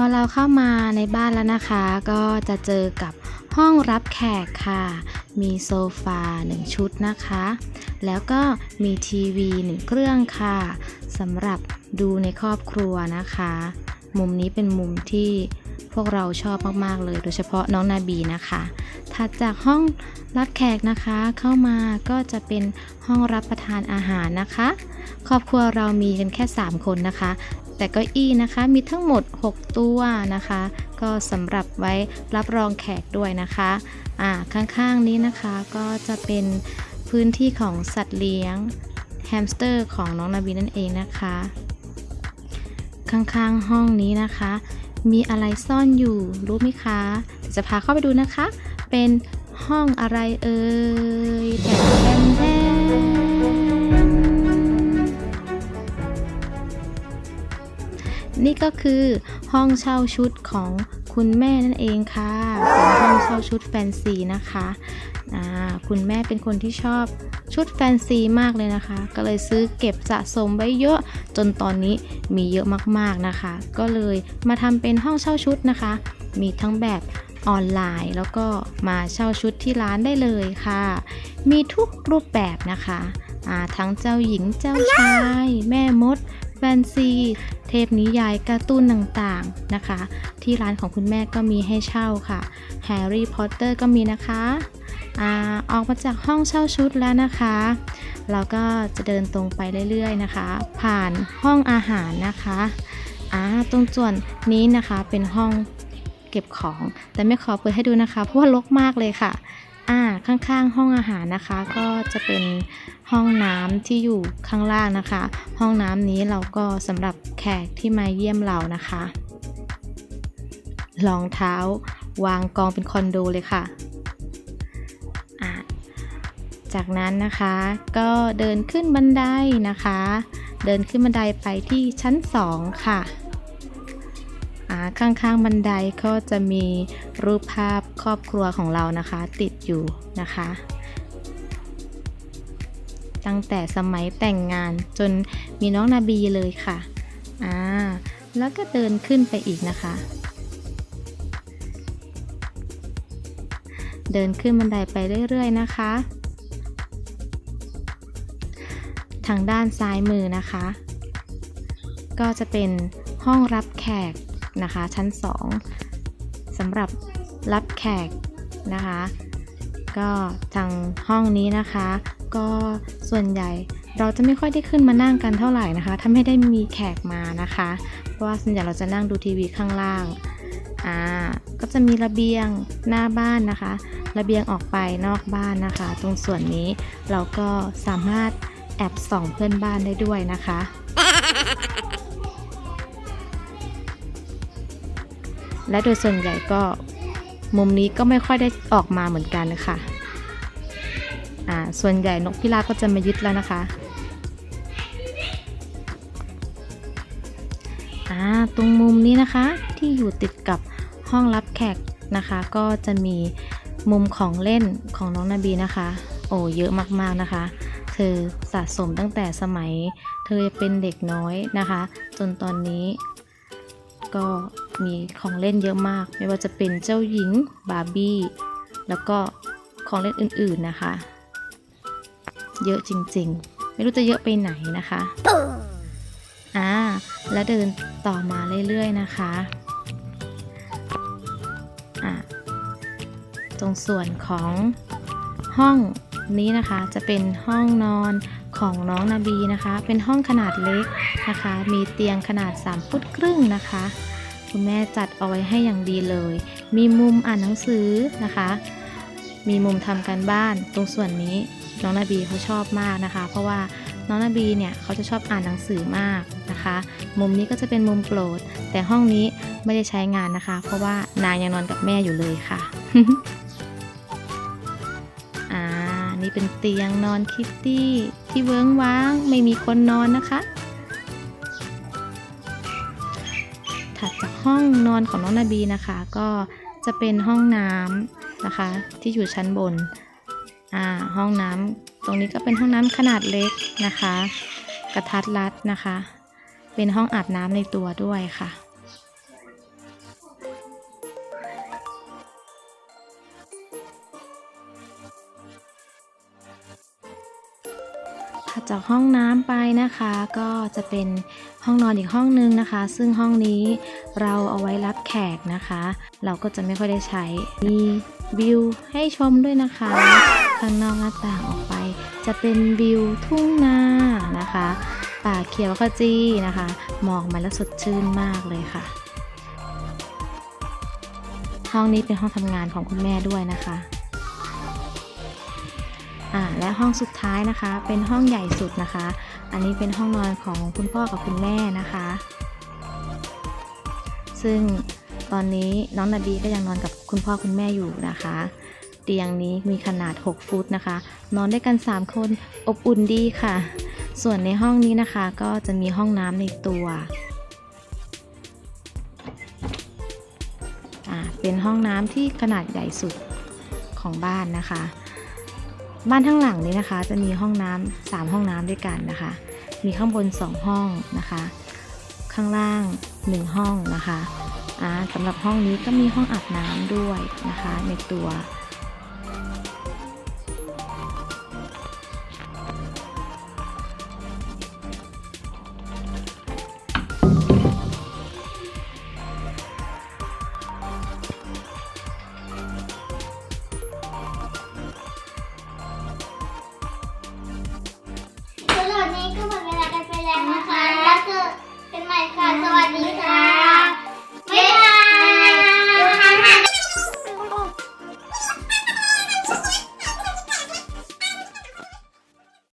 อเราเข้ามาในบ้านแล้วนะคะ ก็จะเจอกับห้องรับแขกค่ะ มีโซฟาหนึ่งชุดนะคะ แล้วก็มีทีวีหนึ่งเครื่องค่ะสำหรับดูในครอบครัวนะคะ มุมนี้เป็นมุมที่พวกเราชอบมากๆเลย โดยเฉพาะน้องนาบีนะคะ ถัดจากห้องรับแขกนะคะเข้ามาก็จะเป็นห้องรับประทานอาหารนะคะ ครอบครัวเรามีกันแค่ 3 คนนะคะ แต่เก้าอี้นะคะมีทั้งหมด 6 ตัวนะคะ ก็สำหรับไว้รับรองแขกด้วยนะคะอ่าข้างๆนี้นะคะก็จะเป็นพื้นที่ของสัตว์เลี้ยงแฮมสเตอร์ของน้องนาบีนั่นเองนะคะ ข้างๆห้องนี้นะคะ มีอะไรซ่อนอยู่รู้ไหมคะจะพาเข้าไปดูนะคะ เป็นห้องอะไรเอ่ยแถมแถมแถม นี่ก็คือห้องเช่าชุดของคุณแม่นั่นเองค่ะเป็นห้องเช่าชุดแฟนซีนะคะคุณแม่เป็นคนที่ชอบชุดแฟนซีมากเลยนะคะ ก็เลยซื้อเก็บสะสมไว้เยอะจนตอนนี้มีเยอะมากๆนะคะ ก็เลยมาทำเป็นห้องเช่าชุดนะคะ มีทั้งแบบออนไลน์ แล้วก็มาเช่าชุดที่ร้านได้เลยค่ะ มีทุกรูปแบบนะคะทั้งเจ้าหญิงเจ้าชาย แม่มด แฟนซี เทพนิยายการ์ตูนต่างๆนะคะ ที่ร้านของคุณแม่ก็มีให้เช่าค่ะแฮร์รี่พอตเตอร์ก็มีนะคะอาออกมาจากห้องเช่าชุดแล้วนะคะ เราก็จะเดินตรงไปเรื่อยๆนะคะ ผ่านห้องอาหารนะคะอ่าตรงส่วนนี้นะคะเป็นห้องเก็บของ แต่ไม่ขอเปิดให้ดูนะคะ เพราะว่ารกมากเลยค่ะอ่าข้างๆ ห้องอาหารนะคะ ก็จะเป็น ห้องน้ำที่อยู่ข้างล่างนะคะ ห้องน้ำนี้เราก็สำหรับแขกที่มาเยี่ยมเรานะคะรองเท้าวางกองเป็นคอนโดเลยค่ะ จากนั้นนะคะก็เดินขึ้นบันไดนะคะ เดินขึ้นบันไดไปที่ชั้น 2 ค่ะข้างๆบันไดก็จะมีรูปภาพครอบครัวของเรานะคะ ติดอยู่นะคะ ตั้งแต่สมัยแต่งงานจนมีน้องนาบีเลยค่ะ อ่า แล้วก็เดินขึ้นไปอีกนะคะ เดินขึ้นบันไดไปเรื่อยๆนะคะ ทางด้านซ้ายมือนะคะ ก็จะเป็นห้องรับแขกนะคะ ชั้น 2สำหรับรับแขกนะคะ ก็ทางห้องนี้นะคะ ก็ส่วนใหญ่เราจะไม่ค่อยได้ขึ้นมานั่งกันเท่าไหร่นะคะ ถ้าไม่ได้มีแขกมานะคะ เพราะว่าส่วนใหญ่เราจะนั่งดูทีวีข้างล่างอ่าก็จะมีระเบียงหน้าบ้านนะคะ ระเบียงออกไปนอกบ้านนะคะ ตรงส่วนนี้เราก็สามารถแอบส่องเพื่อนบ้านได้ด้วยนะคะ และโดยส่วนใหญ่ก็ มุมนี้ก็ไม่ค่อยได้ออกมาเหมือนกันค่ะอ่าส่วนใหญ่นกพิราบก็จะมายึดแล้วนะคะอ่าตรงมุมนี้นะคะที่อยู่ติดกับห้องรับแขกนะคะ ก็จะมีมุมของเล่นของน้องนาบีนะคะ โอ้เยอะมากๆนะคะ เธอสะสมตั้งแต่สมัย เธอเป็นเด็กน้อยนะคะ จนตอนนี้ ก็มีของเล่นเยอะมาก ไม่ว่าจะเป็นเจ้าหญิงบาร์บี้ แล้วก็ของเล่นอื่นๆนะคะ เยอะจริงๆ ไม่รู้จะเยอะไปไหนนะคะอ่าแล้วเดินต่อมาเรื่อยๆนะคะอ่าตรงส่วนของห้องนี้นะคะจะเป็นห้องนอน ของน้องนาบีนะคะ เป็นห้องขนาดเล็กนะคะ มีเตียงขนาด 3 ฟุตครึ่งนะคะ คุณแม่จัดเอาไว้ให้อย่างดีเลย มีมุมอ่านหนังสือนะคะ มีมุมทำการบ้านตรงส่วนนี้น้องนาบีเขาชอบมากนะคะ เพราะว่าน้องนาบีเนี่ยเขาจะชอบอ่านหนังสือมากนะคะ มุมนี้ก็จะเป็นมุมโปรด แต่ห้องนี้ไม่ได้ใช้งานนะคะ เพราะว่านางยังนอนกับแม่อยู่เลยค่ะอ่านี่เป็นเตียงนอนคิตตี้ ที่เวิ้งว้าง ไม่มีคนนอนนะคะ ถัดจากห้องนอนของน้องนาบีนะคะ ก็จะเป็นห้องน้ำนะคะ ที่อยู่ชั้นบน อ่า ห้องน้ำตรงนี้ก็เป็นห้องน้ำขนาดเล็กนะคะ กระทัดรัดนะคะ เป็นห้องอาบน้ำในตัวด้วยค่ะ จากห้องน้ำไปนะคะ ก็จะเป็นห้องนอนอีกห้องนึงนะคะ ซึ่งห้องนี้เราเอาไว้รับแขกนะคะ เราก็จะไม่ค่อยได้ใช้ มีวิวให้ชมด้วยนะคะ ข้างนอกหน้าต่างออกไป จะเป็นวิวทุ่งนานะคะ ป่าเขียวขจีนะคะ มองมาแล้วสดชื่นมากเลยค่ะ ห้องนี้เป็นห้องทำงานของคุณแม่ด้วยนะคะ อ่าและห้องสุดท้ายนะคะ เป็นห้องใหญ่สุดนะคะ อันนี้เป็นห้องนอนของคุณพ่อกับคุณแม่นะคะ ซึ่งตอนนี้น้องนาบีก็ยังนอนกับคุณพ่อคุณแม่อยู่นะคะ เตียงนี้มีขนาด 6 ฟุตนะคะ นอนได้กัน 3 คนอบอุ่นดีค่ะ ส่วนในห้องนี้นะคะก็จะมีห้องน้ำในตัวเป็นห้องน้ำที่ขนาดใหญ่สุดของบ้านนะคะ บ้านทั้งหลังนี้นะคะ จะมีห้องน้ำสามห้องน้ำด้วยกันนะคะ มีข้างบน 2 ห้องนะคะ ข้างล่าง 1 ห้องนะคะสำหรับห้องนี้ก็มีห้องอาบน้ำด้วยนะคะ ในตัว